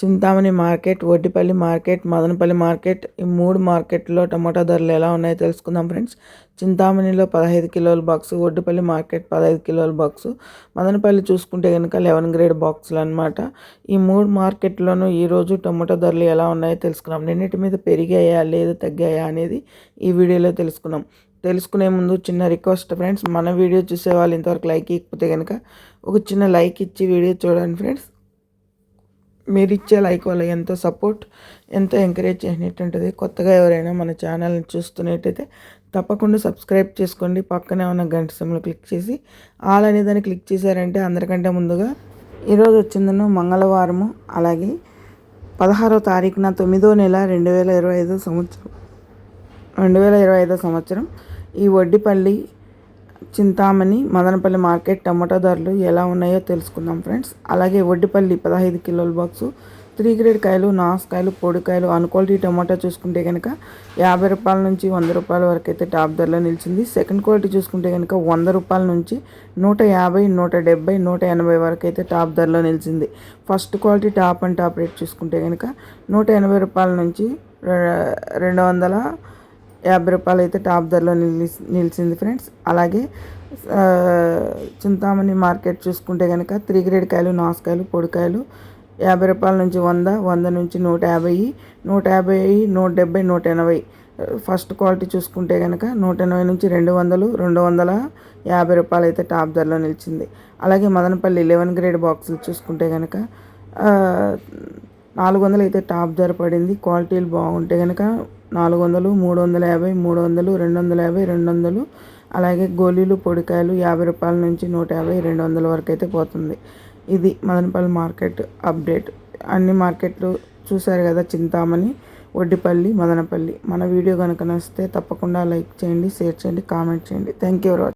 Chintamani market Vaddipalli market Madanapalli market ఈ మూడు మార్కెట్లో టమాటా ధరలు ఎలా ఉన్నాయో తెలుసుకుందాం ఫ్రెండ్స్. చింతామణిలో పదహైదు కిలోల బాక్స్ వడ్డిపల్లి మార్కెట్ పదహైదు కిలోల బాక్సు మదనపల్లి చూసుకుంటే కనుక లెవెన్ గ్రేడ్ బాక్సులు అనమాట ఈ మూడు మార్కెట్లోనూ ఈరోజు టమాటా ధరలు ఎలా ఉన్నాయో తెలుసుకున్నాం. నిన్నటి మీద పెరిగాయా లేదా తగ్గాయా అనేది ఈ వీడియోలో తెలుసుకున్నాం. తెలుసుకునే ముందు చిన్న రిక్వెస్ట్ ఫ్రెండ్స్ మన వీడియో చూసే వాళ్ళు ఇంతవరకు లైక్ ఇకపోతే కనుక ఒక చిన్న లైక్ ఇచ్చి వీడియో చూడండి ఫ్రెండ్స్. మీరు ఇచ్చే లైక్ వల్ల ఎంతో సపోర్ట్ ఎంతో ఎంకరేజ్ చేసినట్టుంటుంది కొత్తగా ఎవరైనా మన ఛానల్ని చూస్తున్నట్టయితే తప్పకుండా సబ్స్క్రైబ్ చేసుకోండి. పక్కనే ఉన్న గంట సమయంలో క్లిక్ చేసి ఆల్ అనే దాన్ని క్లిక్ చేశారంటే అందరికంటే ముందుగా ఈరోజు వచ్చిందను మంగళవారము. అలాగే పదహారో తారీఖున తొమ్మిదో నెల రెండు వేల ఇరవై ఐదో సంవత్సరం రెండు వేల ఇరవై ఐదో సంవత్సరం ఈ వడ్డిపల్లి చింతామణి మదనపల్లి మార్కెట్ టమాటా ధరలు ఎలా ఉన్నాయో తెలుసుకుందాం ఫ్రెండ్స్. అలాగే వడ్డిపల్లి పదహైదు కిలోల బాక్సు త్రీ గ్రేడ్ కాయలు నాసుకాయలు పొడికాయలు అన్క్వాలిటీ టమాటా చూసుకుంటే కనుక యాభై రూపాయల నుంచి వంద రూపాయల వరకు అయితే టాప్ ధరలో నిలిచింది. సెకండ్ క్వాలిటీ చూసుకుంటే కనుక వంద రూపాయల నుంచి నూట యాభై నూట డెబ్బై నూట ఎనభై వరకు అయితే టాప్ ధరలో నిలిచింది. First quality top and top rate చూసుకుంటే కనుక నూట ఎనభై రూపాయల నుంచి రెండు వందల యాభై రూపాయలు అయితే టాప్ ధరలో నిలిచి నిలిచింది ఫ్రెండ్స్. అలాగే చింతామణి మార్కెట్ చూసుకుంటే కనుక త్రీ గ్రేడ్ కాయలు నాసుకాయలు పొడికాయలు యాభై రూపాయల నుంచి వంద వంద నుంచి నూట యాభై నూట యాభై నూట డెబ్బై నూట ఎనభై. ఫస్ట్ క్వాలిటీ చూసుకుంటే కనుక నూట ఎనభై నుంచి రెండు వందలు రెండు వందల యాభై రూపాయలు అయితే టాప్ ధరలో నిలిచింది. అలాగే మదనపల్లి లెవెన్ గ్రేడ్ బాక్సులు చూసుకుంటే కనుక నాలుగు వందలు అయితే టాప్ ధర పడింది. క్వాలిటీలు బాగుంటే కనుక నాలుగు వందలు మూడు వందల యాభై మూడు వందలు రెండు వందల యాభై రెండు వందలు అలాగే గోళీలు పొడికాయలు యాభై రూపాయల నుంచి నూట యాభై రెండు వందల వరకు అయితే పోతుంది. ఇది మదనపల్లి మార్కెట్ అప్డేట్. అన్ని మార్కెట్లు చూశారు కదా చింతామణి ఒడ్డిపల్లి మదనపల్లి. మన వీడియో కనుక నచ్చితే తప్పకుండా లైక్ చేయండి షేర్ చేయండి కామెంట్ చేయండి. Thank you